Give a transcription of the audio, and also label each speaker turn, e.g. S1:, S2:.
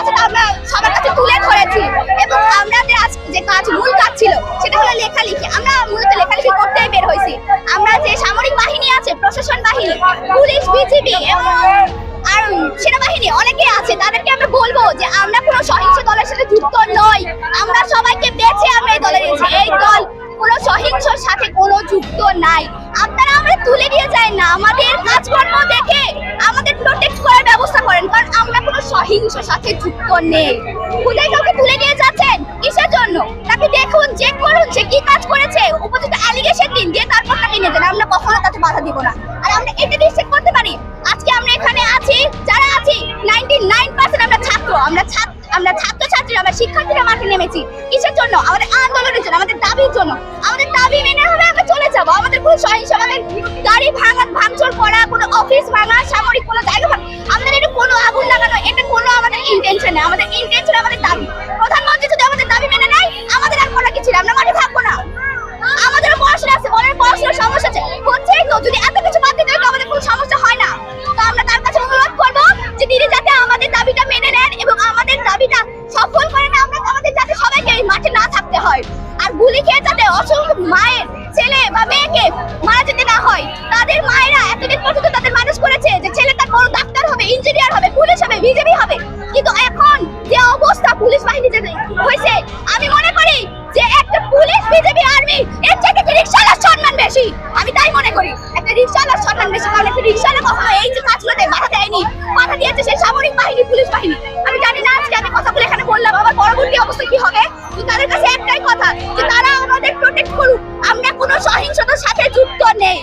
S1: কথাটা আমরা সবার কাছে তুলে ধরেছি এবং আমরা যে আজ যে কাজ মূল কাজ ছিল, সেটা হলো লেখালেখি। আমরা মূলত লেখালেখি করতেই বের হয়েছি। আমরা যে সামরিক বাহিনী আছে, প্রশাসন বাহিনী, পুলিশ, বিজিবি এবং আর সেনাবাহিনী, অনেকে আছে, তাদেরকে আমরা বলব যে আমরা কোনো সহিংস দলের সাথে যুক্ত নই। তুলে দিয়ে যায় না। আমাদের কাজকর্ম দেখে আমাদের প্রোটেক্ট করার ব্যবস্থা করেন, কারণ আমরা কোনো সহিংসর সাথে যুক্ত নেই। খুদে কাউকে তুলে দিয়ে যাচ্ছেন কিসের জন্য? তাকে দেখুন চেক করুন সে কি কাজ করেছে। উপযুক্ত অ্যালিগেশন দিন, দিয়ে তারপর তাকে নিয়ে যান। আমরা কখনো তাতে বাধা দিব না। আর আমরা এটা নিশ্চিত করতে পারি। আজকে আমরা এখানে আছি, যারা আছি 99% আমরা ছাত্র। আমরা ছাত্র আমরা ছাত্র ছাত্রী আমরা শিক্ষার্থীরা মাঠে নেমেছি। কিসের জন্য? আমাদের আন্দোলনের জন্য, আমাদের দাবির জন্য। আমাদের দাবি মেনে হবে, আমরা চলে যাব। সহিংস আমাদের ভাঙা সামরিক কোনো জায়গা আমাদের এটা কোনো আগুন লাগানো, এটা কোনো আমাদের ইন্টেনশন নেই আমাদের ইন্টেনশন আমাদের দাবি। প্রধানমন্ত্রী যদি আমাদের দাবি মেনে নেয়, আমাদের আর করার কিছু আমরা মাঠে থাকব না। আমাদেরও পড়াশোনা আছে বলের পড়াশোনার সমস্যা আছে। হচ্ছেই তো যদি এত কিছু বাদ দিতে আমাদের কোনো সমস্যা হয় না। তো আমরা তার কাছে অনুরোধ করব যে তিনি যাতে আমাদের দাবিটা মেনে নেন এবং আমাদের দাবিটা সফল কিন্তু এখন যে অবস্থা পুলিশ বাহিনী যে হয়েছে, আমি মনে করি যে একটা পুলিশ বিজেপি আর্মি, এর থেকে রিক্সাওয়ালার সম্মান বেশি, আমি তাই মনে করি। একটা রিক্সাওয়ালার সম্মান বেশি, কারণ একটা রিক্সাওয়ালা কখনো এই যে কাজগুলোতে বাধা দেয়নি, বাধা দিয়েছে সেই সামরিক বাহিনী, পুলিশ বাহিনী। আমি জানি না আজকে আমি কথাগুলো এখানে বললাম, আমার পরবর্তী অবস্থা কি হবে তো তাদের কাছে একটাই কথা, যে তারা আমাদের প্রোটেক্ট করুক। আমরা কোনো সহিংসতার সাথে যুক্ত নেই।